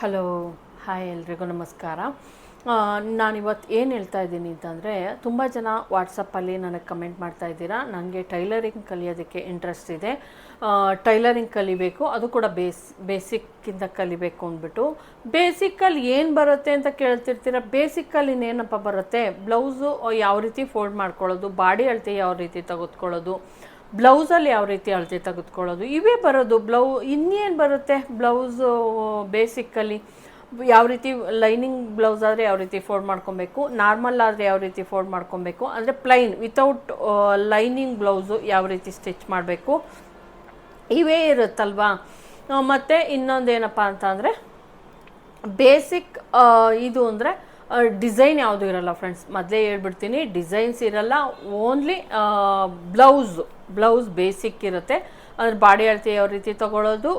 Hello, hi ಎಲ್ರಿಗೂ ನಮಸ್ಕಾರ. ನಾನಿವತ್ತು ಏನು ಹೇಳ್ತಾ ಇದ್ದೀನಿ ಅಂತಂದರೆ, ತುಂಬ ಜನ ವಾಟ್ಸಪ್ಪಲ್ಲಿ ನನಗೆ ಕಮೆಂಟ್ ಮಾಡ್ತಾ ಇದ್ದೀರಾ. ನನಗೆ ಟೈಲರಿಂಗ್ ಕಲಿಯೋದಕ್ಕೆ ಇಂಟ್ರೆಸ್ಟ್ ಇದೆ. ಟೈಲರಿಂಗ್ ಕಲಿಬೇಕು, ಅದು ಕೂಡ ಬೇಸ್, ಬೇಸಿಕ್ಕಿಂದ ಕಲಿಬೇಕು ಅಂದ್ಬಿಟ್ಟು. ಬೇಸಿಕ್ಕಲ್ಲಿ ಏನು ಬರುತ್ತೆ ಅಂತ ಕೇಳ್ತಿರ್ತೀರ? ಬೇಸಿಕ್ಕಲ್ಲಿ ಇನ್ನೇನಪ್ಪ ಬರುತ್ತೆ? ಬ್ಲೌಸು ಯಾವ ರೀತಿ ಫೋಲ್ಡ್ ಮಾಡ್ಕೊಳ್ಳೋದು? ಬಾಡಿ ಅಳತೆ ಯಾವ ರೀತಿ ತೆಗೆದುಕೊಳ್ಳೋದು? ಬ್ಲೌಸಲ್ಲಿ ಯಾವ ರೀತಿ ಅಳತೆ ತೆಗೆದುಕೊಳ್ಳೋದು? ಇವೇ ಬರೋದು ಬ್ಲೌ, ಇನ್ನೇನು ಬರುತ್ತೆ ಬ್ಲೌಸು ಬೇಸಿಕ್ಕಲ್ಲಿ? ಯಾವ ರೀತಿ ಲೈನಿಂಗ್ ಬ್ಲೌಸ್ ಆದರೆ ಯಾವ ರೀತಿ ಫೋಲ್ಡ್ ಮಾಡ್ಕೊಬೇಕು? ನಾರ್ಮಲ್ ಆದರೆ ಯಾವ ರೀತಿ ಫೋಲ್ಡ್ ಮಾಡ್ಕೊಬೇಕು? ಅಂದರೆ ಪ್ಲೈನ್, ವಿತೌಟ್ ಲೈನಿಂಗ್ ಬ್ಲೌಸು ಯಾವ ರೀತಿ ಸ್ಟಿಚ್ ಮಾಡಬೇಕು? ಇವೇ ಇರುತ್ತಲ್ವಾ? ಮತ್ತು ಇನ್ನೊಂದೇನಪ್ಪ ಅಂತ ಅಂದರೆ, ಬೇಸಿಕ್ ಇದು ಅಂದರೆ ಡಿಸೈನ್ ಯಾವುದು ಇರಲ್ಲ ಫ್ರೆಂಡ್ಸ್ ಮೊದಲೇ ಹೇಳ್ಬಿಡ್ತೀನಿ ಡಿಸೈನ್ಸ್ ಇರಲ್ಲ ಓನ್ಲಿ ಬ್ಲೌಸ್ ಬ್ಲೌಸ್ ಬೇಸಿಕ್ ಇರುತ್ತೆ. ಅದ್ರ ಬಾಡಿ ಅಳತೆ ಯಾವ ರೀತಿ ತಗೊಳ್ಳೋದು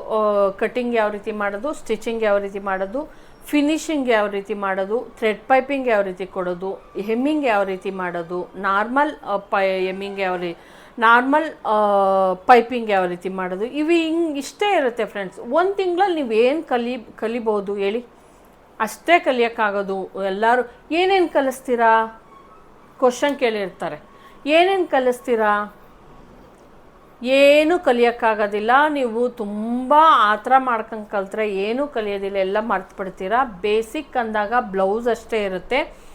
ಕಟ್ಟಿಂಗ್ ಯಾವ ರೀತಿ ಮಾಡೋದು ಸ್ಟಿಚಿಂಗ್ ಯಾವ ರೀತಿ ಮಾಡೋದು ಫಿನಿಶಿಂಗ್ ಯಾವ ರೀತಿ ಮಾಡೋದು ಥ್ರೆಡ್ ಪೈಪಿಂಗ್ ಯಾವ ರೀತಿ ಕೊಡೋದು ಹೆಮ್ಮಿಂಗ್ ಯಾವ ರೀತಿ ಮಾಡೋದು ನಾರ್ಮಲ್ ಪೈ ಹೆಮ್ಮಿಂಗ್ ಯಾವ ರೀತಿ ನಾರ್ಮಲ್ ಪೈಪಿಂಗ್ ಯಾವ ರೀತಿ ಮಾಡೋದು, ಇವು ಹಿಂಗೆ ಇಷ್ಟೇ ಇರುತ್ತೆ ಫ್ರೆಂಡ್ಸ್ ಒಂದು ತಿಂಗಳಲ್ಲಿ ನೀವು ಏನು ಕಲಿ, ಕಲಿಬೋದು ಹೇಳಿ? ಅಷ್ಟೇ ಕಲಿಯೋಕ್ಕಾಗೋದು. ಎಲ್ಲರೂ, ಏನೇನು ಕಲಿಸ್ತೀರಾ? ಕ್ವಶನ್ ಕೇಳಿರ್ತಾರೆ. ಏನೇನು ಕಲಿಸ್ತೀರಾ? ಏನೂ ಕಲಿಯೋಕ್ಕಾಗೋದಿಲ್ಲ. ನೀವು ತುಂಬ ಆ ಥರ ಮಾಡ್ಕೊಂಡು ಕಲಿತ್ರೆ ಏನೂ ಕಲಿಯೋದಿಲ್ಲ. ಎಲ್ಲ ಮರ್ತು ಬಿಡ್ತೀರಾ? ಬೇಸಿಕ್ ಅಂದಾಗ ಬ್ಲೌಸ್ ಅಷ್ಟೇ ಇರುತ್ತೆ.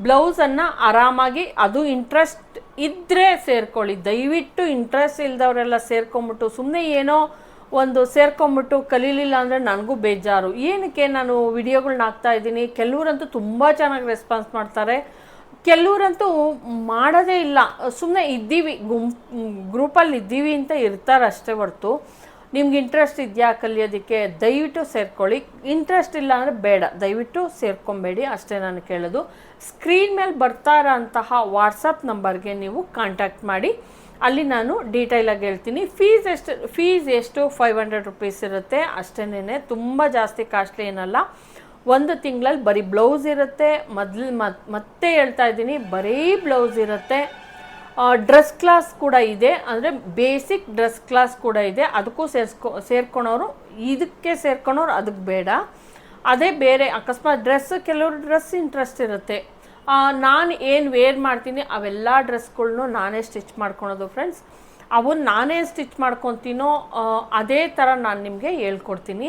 ಬ್ಲೌಸನ್ನು ಆರಾಮಾಗಿ, ಅದು ಇಂಟ್ರೆಸ್ಟ್ ಇದ್ದರೆ ಸೇರ್ಕೊಳ್ಳಿ. ದಯವಿಟ್ಟು ಇಂಟ್ರೆಸ್ಟ್ ಇಲ್ದವರೆಲ್ಲ ಸೇರ್ಕೊಂಬಿಟ್ಟು ಸುಮ್ಮನೆ ಏನೋ ಒಂದು ಸೇರ್ಕೊಂಬಿಟ್ಟು ಕಲೀಲಿಲ್ಲ ಅಂದರೆ ನನಗೂ ಬೇಜಾರು. ಏನಕ್ಕೆ ನಾನು ವಿಡಿಯೋಗಳ್ನ ಹಾಕ್ತಾ ಇದ್ದೀನಿ? ಕೆಲವರಂತೂ ತುಂಬ ಚೆನ್ನಾಗಿ ರೆಸ್ಪಾನ್ಸ್ ಮಾಡ್ತಾರೆ. ಕೆಲವರಂತೂ ಮಾಡೋದೇ ಇಲ್ಲ. ಸುಮ್ಮನೆ ಇದ್ದೀವಿ ಗುಂಪ್ ಗ್ರೂಪಲ್ಲಿ ಇದ್ದೀವಿ ಅಂತ ಇರ್ತಾರೆ ಅಷ್ಟೇ ಹೊರ್ತು. ನಿಮ್ಗೆ ಇಂಟ್ರೆಸ್ಟ್ ಇದೆಯಾ ಕಲಿಯೋದಕ್ಕೆ? ದಯವಿಟ್ಟು ಸೇರ್ಕೊಳ್ಳಿ. ಇಂಟ್ರೆಸ್ಟ್ ಇಲ್ಲ ಅಂದರೆ ಬೇಡ. ದಯವಿಟ್ಟು ಸೇರ್ಕೊಬೇಡಿ ಅಷ್ಟೇ ನಾನು ಕೇಳೋದು. ಸ್ಕ್ರೀನ್ ಮೇಲೆ ಬರ್ತಾ ಇರೋಂತಹ ವಾಟ್ಸಪ್ ನಂಬರ್ಗೆ ನೀವು ಕಾಂಟ್ಯಾಕ್ಟ್ ಮಾಡಿ. ಅಲ್ಲಿ ನಾನು ಡೀಟೇಲಾಗಿ ಹೇಳ್ತೀನಿ. ಫೀಸ್ ಎಷ್ಟು ಫೀಸ್ ಎಷ್ಟು ಫೈವ್ ಹಂಡ್ರೆಡ್ ರುಪೀಸ್ ಇರುತ್ತೆ. ಅಷ್ಟೇನೆ ತುಂಬ ಜಾಸ್ತಿ ಕಾಸ್ಟ್ಲಿ ಏನಲ್ಲ. ಒಂದು ತಿಂಗಳಲ್ಲಿ ಬರೀ ಬ್ಲೌಸ್ ಇರುತ್ತೆ. ಮೊದಲು ಮತ್ತೆ ಹೇಳ್ತಾ ಇದ್ದೀನಿ, ಬರೀ ಬ್ಲೌಸ್ ಇರುತ್ತೆ. ಡ್ರೆಸ್ ಕ್ಲಾಸ್ ಕೂಡ ಇದೆ. ಅಂದರೆ ಬೇಸಿಕ್ ಡ್ರೆಸ್ ಕ್ಲಾಸ್ ಕೂಡ ಇದೆ. ಅದಕ್ಕೂ ಸೇರಿಸ್ಕೊ, ಸೇರ್ಕೊಳೋರು, ಇದಕ್ಕೆ ಸೇರ್ಕೊಳೋರು ಅದಕ್ಕೆ ಬೇಡ. ಅದೇ ಬೇರೆ, ಅಕಸ್ಮಾತ್ ಡ್ರೆಸ್ ಕೆಲವರು ಡ್ರೆಸ್ ಇಂಟ್ರೆಸ್ಟ್ ಇರುತ್ತೆ. ನಾನು ಏನು ವೇರ್ ಮಾಡ್ತೀನಿ, ಅವೆಲ್ಲ ಡ್ರೆಸ್ಗಳನ್ನೂ ನಾನೇ ಸ್ಟಿಚ್ ಮಾಡ್ಕೊಳೋದು ಫ್ರೆಂಡ್ಸ್ ಅವನ್ನ ನಾನೇ ಸ್ಟಿಚ್ ಮಾಡ್ಕೊತೀನೋ ಅದೇ ಥರ ನಾನು ನಿಮಗೆ ಹೇಳ್ಕೊಡ್ತೀನಿ.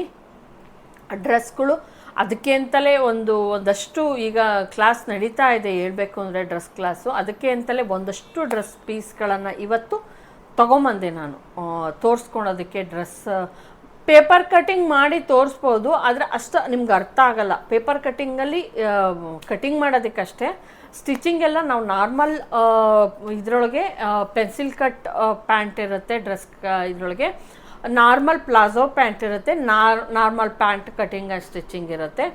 ಡ್ರೆಸ್ಗಳು ಅದಕ್ಕೆ ಅಂತಲೇ ಒಂದು, ಒಂದಷ್ಟು ಈಗ ಕ್ಲಾಸ್ ನಡೀತಾ ಇದೆ ಹೇಳಬೇಕು ಅಂದರೆ ಡ್ರೆಸ್ ಕ್ಲಾಸು ಅದಕ್ಕೆ ಅಂತಲೇ ಒಂದಷ್ಟು ಡ್ರೆಸ್ ಪೀಸ್ಗಳನ್ನು ಇವತ್ತು ತೊಗೊಂಬಂದೆ ನಾನು. ತೋರಿಸ್ಕೊಳೋದಕ್ಕೆ ಡ್ರೆಸ್ ಪೇಪರ್ ಕಟಿಂಗ್ ಮಾಡಿ ತೋರಿಸ್ಬೋದು, ಆದರೆ ಅಷ್ಟು ನಿಮ್ಗೆ ಅರ್ಥ ಆಗಲ್ಲ. ಪೇಪರ್ ಕಟ್ಟಿಂಗಲ್ಲಿ ಕಟಿಂಗ್ ಮಾಡೋದಕ್ಕಷ್ಟೇ ಸ್ಟಿಚಿಂಗ್ ಎಲ್ಲ ನಾವು ನಾರ್ಮಲ್ ಇದರೊಳಗೆ ಪೆನ್ಸಿಲ್ ಕಟ್ ಪ್ಯಾಂಟ್ ಇರುತ್ತೆ, ಡ್ರೆಸ್ ಇದರೊಳಗೆ. ನಾರ್ಮಲ್ ಪ್ಲಾಜೋ ಪ್ಯಾಂಟ್ ಇರುತ್ತೆ, ನಾರ್, normal pant cutting and stitching ಇರುತ್ತೆ.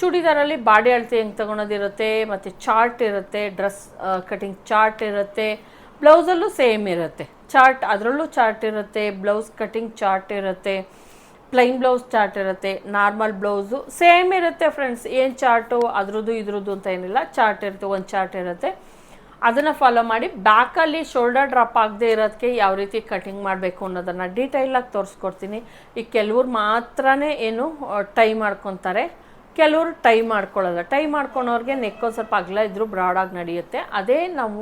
ಚೂಡಿದಾರಲ್ಲಿ ಬಾಡಿ ಅಳತೆ ಹೆಂಗೆ ತೊಗೊಳೋದಿರುತ್ತೆ, ಮತ್ತು ಚಾರ್ಟ್ ಇರುತ್ತೆ, ಡ್ರೆಸ್ ಕಟಿಂಗ್ ಚಾರ್ಟ್ ಇರುತ್ತೆ. ಬ್ಲೌಸಲ್ಲೂ ಸೇಮ್ ಇರುತ್ತೆ. ಚಾರ್ಟ್, ಅದರಲ್ಲೂ ಚಾರ್ಟ್ ಇರುತ್ತೆ, ಬ್ಲೌಸ್ ಕಟಿಂಗ್ ಚಾರ್ಟ್ ಇರುತ್ತೆ, ಪ್ಲೈನ್ ಬ್ಲೌಸ್ ಚಾರ್ಟ್ ಇರುತ್ತೆ, ನಾರ್ಮಲ್ ಬ್ಲೌಸು ಸೇಮ್ ಇರುತ್ತೆ ಫ್ರೆಂಡ್ಸ್. ಏನು ಚಾರ್ಟು, ಅದ್ರದ್ದು, ಇದ್ರದ್ದು ಅಂತ ಏನಿಲ್ಲ, ಚಾರ್ಟ್ ಇರುತ್ತೆ, ಒಂದು ಚಾರ್ಟ್ ಇರುತ್ತೆ. ಅದನ್ನು ಫಾಲೋ ಮಾಡಿ ಬ್ಯಾಕಲ್ಲಿ ಶೋಲ್ಡರ್ ಡ್ರಾಪ್ ಆಗದೆ ಇರೋದಕ್ಕೆ ಯಾವ ರೀತಿ ಕಟಿಂಗ್ ಮಾಡಬೇಕು ಅನ್ನೋದನ್ನು ಡೀಟೈಲಾಗಿ ತೋರಿಸ್ಕೊಡ್ತೀನಿ. ಈ ಕೆಲವ್ರು ಮಾತ್ರನೇ ಏನು ಟೈ ಮಾಡ್ಕೊತಾರೆ. ಕೆಲವರು ಟೈ ಮಾಡ್ಕೊಳ್ಳೋಲ್ಲ. ಟೈ ಮಾಡ್ಕೊಳೋರಿಗೆ ನೆಕ್ಕೊಂದು ಸ್ವಲ್ಪ ಅಗಲ ಇದ್ದರೂ ಬ್ರಾಡಾಗಿ ನಡೆಯುತ್ತೆ. ಅದೇ ನಾವು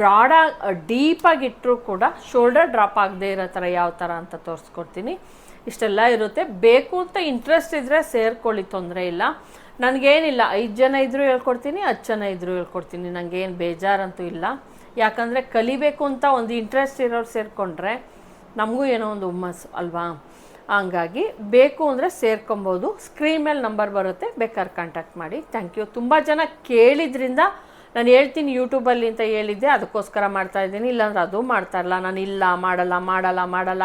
ಬ್ರಾಡಾಗಿ ಡೀಪಾಗಿ ಇಟ್ಟರೂ ಕೂಡ ಶೋಲ್ಡರ್ ಡ್ರಾಪ್ ಆಗದೆ ಇರೋ ಥರ ಯಾವ ಥರ ಅಂತ ತೋರಿಸ್ಕೊಡ್ತೀನಿ. ಇಷ್ಟೆಲ್ಲ ಇರುತ್ತೆ. ಬೇಕು ಅಂತ ಇಂಟ್ರೆಸ್ಟ್ ಇದ್ದರೆ ಸೇರ್ಕೊಳ್ಳಿ, ತೊಂದರೆ ಇಲ್ಲ. ನನಗೇನಿಲ್ಲ, ಐದು ಜನ ಇದ್ದರೂ ಹೇಳ್ಕೊಡ್ತೀನಿ ಹತ್ತು ಜನ ಇದ್ದರೂ ಹೇಳ್ಕೊಡ್ತೀನಿ. ನನಗೇನು ಬೇಜಾರಂತೂ ಇಲ್ಲ. ಯಾಕಂದರೆ ಕಲಿಬೇಕು ಅಂತ ಒಂದು ಇಂಟ್ರೆಸ್ಟ್ ಇರೋರು ಸೇರಿಕೊಂಡ್ರೆ ನಮಗೂ ಏನೋ ಒಂದು ಹುಮ್ಮಸ್ಸು ಅಲ್ವಾ? ಹಂಗಾಗಿ ಬೇಕು ಅಂದರೆ ಸೇರ್ಕೊಬೋದು. ಸ್ಕ್ರೀನ್ ಮೇಲೆ ನಂಬರ್ ಬರುತ್ತೆ. ಬೇಕಾದ್ರೆ ಕಾಂಟ್ಯಾಕ್ಟ್ ಮಾಡಿ. ಥ್ಯಾಂಕ್ ಯು ತುಂಬ ಜನ ಕೇಳಿದ್ರಿಂದ ನಾನು ಹೇಳ್ತೀನಿ ಯೂಟ್ಯೂಬಲ್ಲಿ ಅಂತ ಹೇಳಿದ್ದೆ, ಅದಕ್ಕೋಸ್ಕರ ಮಾಡ್ತಾ ಇದ್ದೀನಿ. ಇಲ್ಲಾಂದ್ರೆ ಅದು ಮಾಡ್ತಾ ಇಲ್ಲ ನಾನು ಇಲ್ಲ, ಮಾಡಲ್ಲ ಮಾಡಲ್ಲ ಮಾಡಲ್ಲ.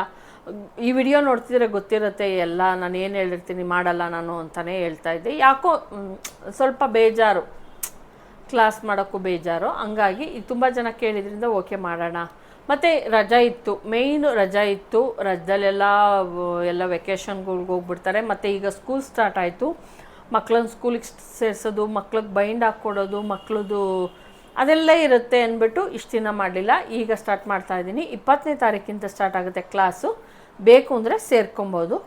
ಈ ವಿಡಿಯೋ ನೋಡ್ತಿದ್ರೆ ಗೊತ್ತಿರುತ್ತೆ, ಎಲ್ಲ ನಾನು ಏನು ಹೇಳಿರ್ತೀನಿ, ಮಾಡಲ್ಲ ನಾನು ಅಂತಲೇ ಹೇಳ್ತಾ ಇದ್ದೆ. ಯಾಕೋ ಸ್ವಲ್ಪ ಬೇಜಾರು. ಕ್ಲಾಸ್ ಮಾಡೋಕ್ಕೂ ಬೇಜಾರು. ಹಂಗಾಗಿ ತುಂಬ ಜನ ಕೇಳಿದ್ರಿಂದ ಓಕೆ ಮಾಡೋಣ. ಮತ್ತು ರಜಾ ಇತ್ತು. ಮೇಯ್ನು ರಜಾ ಇತ್ತು. ರಜದಲ್ಲೆಲ್ಲ ಎಲ್ಲ ವೆಕೇಷನ್ಗಳ್ಗೆ ಹೋಗ್ಬಿಡ್ತಾರೆ. ಮತ್ತು ಈಗ ಸ್ಕೂಲ್ ಸ್ಟಾರ್ಟ್ ಆಯಿತು. ಮಕ್ಳನ್ನ ಸ್ಕೂಲಿಗೆ ಸೇರಿಸೋದು, ಮಕ್ಳಿಗೆ ಬೈಂಡ್ ಹಾಕ್ಕೊಡೋದು ಮಕ್ಳದ್ದು ಅದೆಲ್ಲ ಇರುತ್ತೆ ಅಂದ್ಬಿಟ್ಟು ಇಷ್ಟು ದಿನ ಮಾಡಲಿಲ್ಲ. ಈಗ ಸ್ಟಾರ್ಟ್ ಮಾಡ್ತಾ ಇದ್ದೀನಿ. ಇಪ್ಪತ್ತನೇ ತಾರೀಕಿಂದ ಸ್ಟಾರ್ಟ್ ಆಗುತ್ತೆ ಕ್ಲಾಸು ಬೇಕು ಅಂದರೆ ಸೇರ್ಕೊಬೋದು.